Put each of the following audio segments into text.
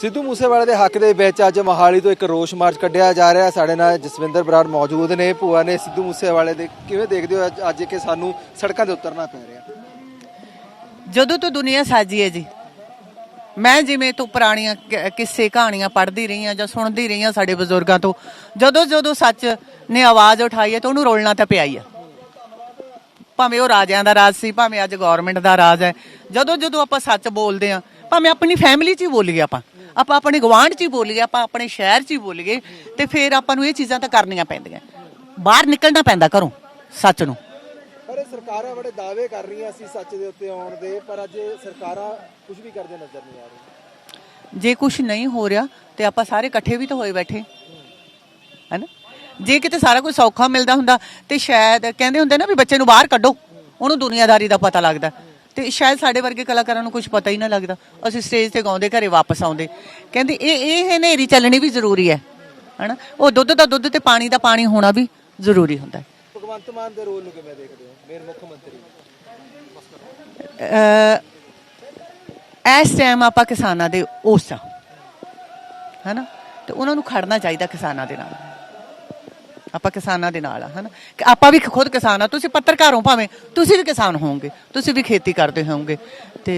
ਸਿੱਧੂ ਮੂਸੇਵਾਲੇ ਦੇ ਹੱਕ ਦੇ ਵਿੱਚ ਅੱਜ ਮੋਹਾਲੀ ਤੋਂ ਇੱਕ ਰੋਸ ਮਾਰਚ ਕੱਢਿਆ ਜਾ ਰਿਹਾ। ਸਾਡੇ ਨਾਲ ਜਸਵਿੰਦਰ ਬਰਾੜ ਮੌਜੂਦ ਨੇ। ਭੂਆ ਨੇ ਸਿੱਧੂ ਮੂਸੇਵਾਲੇ ਦੇ ਕਿਵੇਂ ਦੇਖਦੇ ਹੋ ਅੱਜ- ਕਿ ਸਾਨੂੰ ਸੜਕਾਂ ਤੇ ਉਤਰਨਾ ਪੈ ਰਿਹਾ? ਜਦੋਂ ਤੋਂ ਦੁਨੀਆ ਸਾਜੀ ਹੈ ਜੀ, ਮੈਂ ਜਿਵੇਂ ਤੋਂ ਪੁਰਾਣੀਆਂ ਕਿੱਸੇ ਕਹਾਣੀਆਂ ਪੜ੍ਹਦੀ ਰਹੀ ਹਾਂ ਜਾਂ ਸੁਣਦੀ ਰਹੀ ਹਾਂ ਸਾਡੇ ਬਜ਼ੁਰਗਾਂ ਤੋਂ, ਜਦੋਂ ਜਦੋਂ ਸੱਚ ਨੇ ਆਵਾਜ਼ ਉਠਾਈ ਹੈ ਤਾਂ ਉਹਨੂੰ ਰੋਲਣਾ ਤਾਂ ਪਿਆ ਹੀ ਆ ਭਾਵੇਂ ਉਹ ਰਾਜਿਆਂ ਦਾ ਰਾਜ ਸੀ, ਭਾਵੇਂ ਅੱਜ ਗਵਰਨਮੈਂਟ ਦਾ ਰਾਜ ਹੈ, ਜਦੋਂ ਜਦੋਂ ਆਪਾਂ ਸੱਚ ਬੋਲਦੇ ਆ ਭਾਵੇਂ ਆਪਣੀ ਫੈਮਿਲੀ 'ਚ ਹੀ ਬੋਲੀਏ ਆਪਾਂ। ਆਪਾਂ ਆਪਣੇ ਗਵਾਂਢ 'ਚ ਹੀ ਬੋਲੀਏ ਆਪਾਂ ਆਪਣੇ ਸ਼ਹਿਰ 'ਚ ਹੀ ਬੋਲੀਏ ਤੇ ਫਿਰ ਆਪਾਂ ਨੂੰ ਇਹ ਚੀਜ਼ਾਂ ਤਾਂ ਕਰਨੀਆਂ ਪੈਂਦੀਆਂ। ਬਾਹਰ ਨਿਕਲਣਾ ਪੈਂਦਾ ਘਰੋਂ ਸੱਚ ਨੂੰ। ਪਰ ਇਹ ਸਰਕਾਰਾਂ ਬੜੇ ਦਾਅਵੇ ਕਰ ਰਹੀਆਂ ਸੀ ਸੱਚ ਦੇ ਉੱਤੇ ਆਉਣ ਦੇ ਪਰ ਅੱਜ ਸਰਕਾਰਾਂ ਕੁਝ ਵੀ ਕਰਦੇ ਨਜ਼ਰ ਨਹੀਂ ਆ ਰਹੀਆਂ। ਜੇ ਕੁਝ ਨਹੀਂ ਹੋ ਰਿਹਾ ਤੇ ਆਪਾਂ ਸਾਰੇ ਇਕੱਠੇ ਵੀ ਤਾਂ ਹੋਏ ਬੈਠੇ। ਹੈਨਾ? ਜੇ ਕਿਤੇ ਸਾਰਾ ਕੁਝ ਸੌਖਾ ਮਿਲਦਾ ਹੁੰਦਾ ਤੇ ਸ਼ਾਇਦ ਕਹਿੰਦੇ ਹੁੰਦੇ ਨਾ ਵੀ ਬੱਚੇ ਨੂੰ ਬਾਹਰ ਕੱਢੋ ਉਹਨੂੰ ਦੁਨੀਆਦਾਰੀ ਦਾ ਪਤਾ ਲੱਗਦਾ। ਤੇ ਸ਼ਾਇਦ ਸਾਡੇ ਵਰਗੇ ਕਲਾਕਾਰਾਂ ਨੂੰ ਕੁਝ ਪਤਾ ਹੀ ਨਾ ਲੱਗਦਾ। ਅਸੀਂ ਸਟੇਜ ਤੇ ਗਾਉਂਦੇ ਘਰੇ ਵਾਪਸ ਆਉਂਦੇ। ਕਹਿੰਦੇ ਇਹ ਇਹ ਹਨੇਰੀ ਚੱਲਣੀ ਵੀ ਜ਼ਰੂਰੀ ਹੈ। ਹੈਨਾ? ਉਹ ਦੁੱਧ ਦਾ ਦੁੱਧ ਤੇ ਪਾਣੀ ਦਾ ਪਾਣੀ ਹੋਣਾ ਵੀ ਜ਼ਰੂਰੀ ਹੁੰਦਾ ਹੈ। ਭਗਵੰਤ ਮਾਨ ਦੇ ਰੋਲ ਨੂੰ ਕਿਵੇਂ ਦੇਖਦੇ ਹੋ? ਮੇਰ ਮੁੱਖ ਮੰਤਰੀ। ਇਸ ਟਾਈਮ ਆਪਾਂ ਕਿਸਾਨਾਂ ਦੇ ਉਸ ਆ ਹੈਨਾ? ਤੇ ਉਹਨਾਂ ਨੂੰ ਖੜਨਾ ਚਾਹੀਦਾ ਕਿਸਾਨਾਂ ਦੇ ਨਾਲ। ਆਪਾਂ ਕਿਸਾਨਾਂ ਦੇ ਨਾਲ ਆ, ਹਨਾ? ਕਿ ਆਪਾਂ ਵੀ ਖੁਦ ਕਿਸਾਨ ਆ, ਤੁਸੀਂ ਪੱਤਰਕਾਰ ਭਾਵੇਂ ਤੁਸੀਂ ਵੀ ਕਿਸਾਨ ਹੋਵੋਗੇ, ਤੁਸੀਂ ਵੀ ਖੇਤੀ ਕਰਦੇ ਹੋਵੋਗੇ। ਤੇ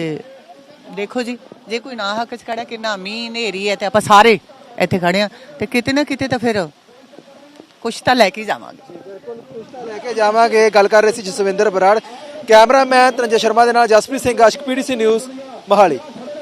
ਦੇਖੋ ਜੀ, ਜੇ ਕੋਈ ਨਾ ਹੱਕ ਚ ਖੜਾ ਕਿੰਨਾ ਮੀਂਹ, ਹਨੇਰੀ ਹੈ ਤੇ ਆਪਾਂ ਸਾਰੇ ਇੱਥੇ ਖੜੇ ਆ ਤੇ ਕਿਤੇ ਨਾ ਕਿਤੇ ਤਾਂ ਫਿਰ ਕੁਛ ਤਾਂ ਲੈ ਕੇ ਜਾਵਾਂਗੇ। ਬਿਲਕੁਲ ਕੁਝ ਤਾਂ ਲੈ ਕੇ ਜਾਵਾਂਗੇ। ਗੱਲ ਕਰ ਰਹੇ ਸੀ ਜਸਵਿੰਦਰ ਬਰਾੜ, ਕੈਮਰਾਮੈਨ ਤਰੰਜੇ ਸ਼ਰਮਾ ਦੇ ਨਾਲ ਜਸਪ੍ਰੀਤ ਸਿੰਘ, ਆਸ਼ਕ ਪੀਡੀਸੀ ਨਿਊਜ਼, ਮੋਹਾਲੀ।